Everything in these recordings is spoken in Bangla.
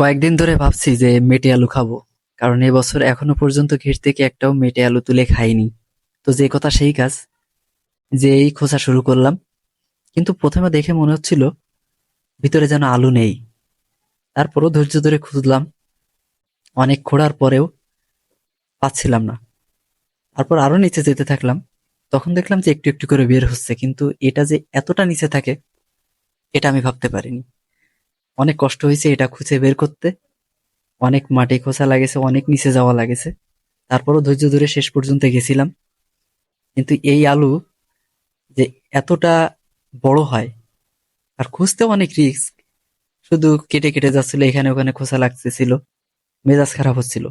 কয়েকদিন ধরে ভাবছি যে মেটে আলু খাব, কারণ এবছর এখনও পর্যন্ত ঘের থেকে একটাও মেটে আলু তুলে খাইনি। তো যে কথা সেই কাজ, যে এই খোঁজা শুরু করলাম। কিন্তু প্রথমে দেখে মনে হচ্ছিল ভিতরে যেন আলু নেই। তারপরও ধৈর্য ধরে খুঁজলাম, অনেক খোঁড়ার পরেও পাচ্ছিলাম না। তারপর আরও নিচে যেতে থাকলাম, তখন দেখলাম যে একটু একটু করে বের হচ্ছে, কিন্তু এটা যে এতটা নিচে থাকে, এটা আমি ভাবতে পারিনি। অনেক কষ্ট হয়েছে এটা খুঁজে বের করতে। অনেক মাটি খোঁচা লাগেছে, অনেক নিচে যাওয়া লাগেছে। তারপরও ধৈর্য ধরে শেষ পর্যন্ত গেছিলাম। কিন্তু এই আলু যে এতটা বড় হয়, আর খুঁজতেও অনেক রিস্ক শুধু কেটে কেটে যাচ্ছিল, এখানে ওখানে খোঁচা লাগতেছিল, মেজাজ খারাপ হচ্ছিল।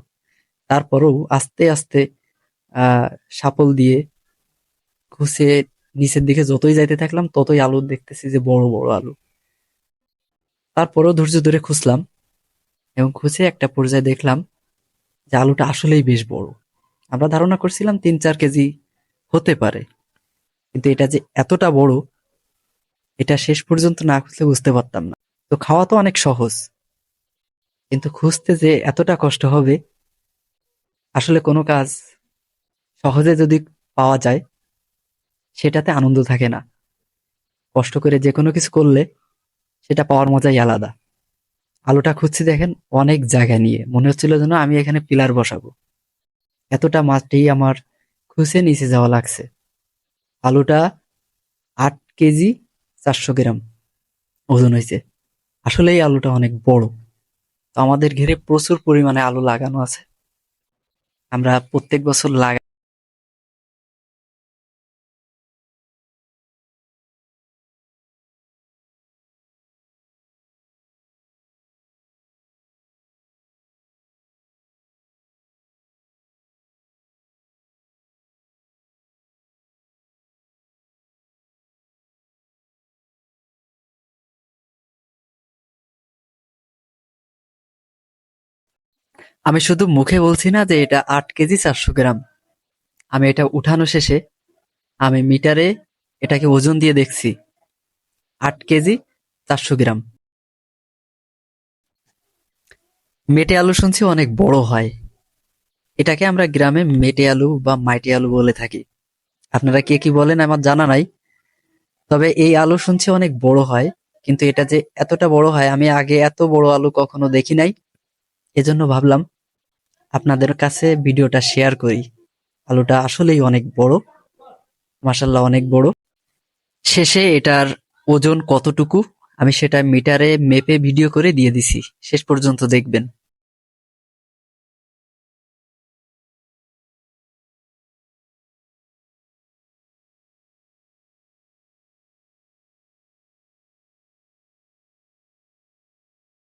তারপরেও আস্তে আস্তে সাপল দিয়ে খুঁজে নিচের দিকে যতই যাইতে থাকলাম, ততই আলু দেখতেছি যে বড় বড় আলু। তারপরেও ধৈর্য ধরে খুঁজলাম এবং খুঁজে একটা পর্যায়ে দেখলাম যে আলুটা আসলেই বেশ বড়। আমরা ধারণা করছিলাম তিন চার কেজি হতে পারে। কিন্তু এটা যে এতটা বড়, এটা শেষ পর্যন্ত না খুঁজলে বুঝতে পারতাম না। তো খাওয়া তো অনেক সহজ। কিন্তু খুঁজতে যে এতটা কষ্ট হবে, আসলে কোনো কাজ সহজে যদি পাওয়া যায়, সেটাতে আনন্দ থাকে না। কষ্ট করে যে কোনো কিছু করলে সেটা পাওয়ার মজাই আলাদা। আলুটা খুঁজছি দেখেন, অনেক জায়গা নিয়ে। মনে হচ্ছিল যেন আমি এখানে পিলার বসাবো। এতটা মাটি আমার খুঁজে নিচে যাওয়া লাগছে। আলুটা আট কেজি চারশো গ্রাম ওজন হয়েছে। আসলে এই আলুটা অনেক বড়। তো আমাদের ঘিরে প্রচুর পরিমাণে আলু লাগানো আছে। আমরা প্রত্যেক বছর লাগাই আমি শুধু মুখে বলছি না যে এটা আট কেজি চারশো গ্রাম। আমি এটা উঠানো শেষে আমি মিটারে এটাকে ওজন দিয়ে দেখছি, আট কেজি চারশো গ্রাম। মেটে আলু শুনছি অনেক বড় হয়। এটাকে আমরা গ্রামে মেটে আলু বা মাইটে আলু বলে থাকি। আপনারা কে কি বলেন আমার জানা নাই, তবে এই আলু শুনছি অনেক বড় হয়, কিন্তু এটা যে এতটা বড় হয়, আমি আগে এত বড় আলু কখনো দেখি নাই। এজন্য ভাবলাম আপনাদের কাছে ভিডিওটা শেয়ার করি। আলুটা আসলেই অনেক বড়। মাসাল্লাহ অনেক বড়। শেষে এটার ওজন কতটুকু? আমি সেটা মিটারে মেপে ভিডিও করে দিয়ে দিছি। শেষ পর্যন্ত দেখবেন।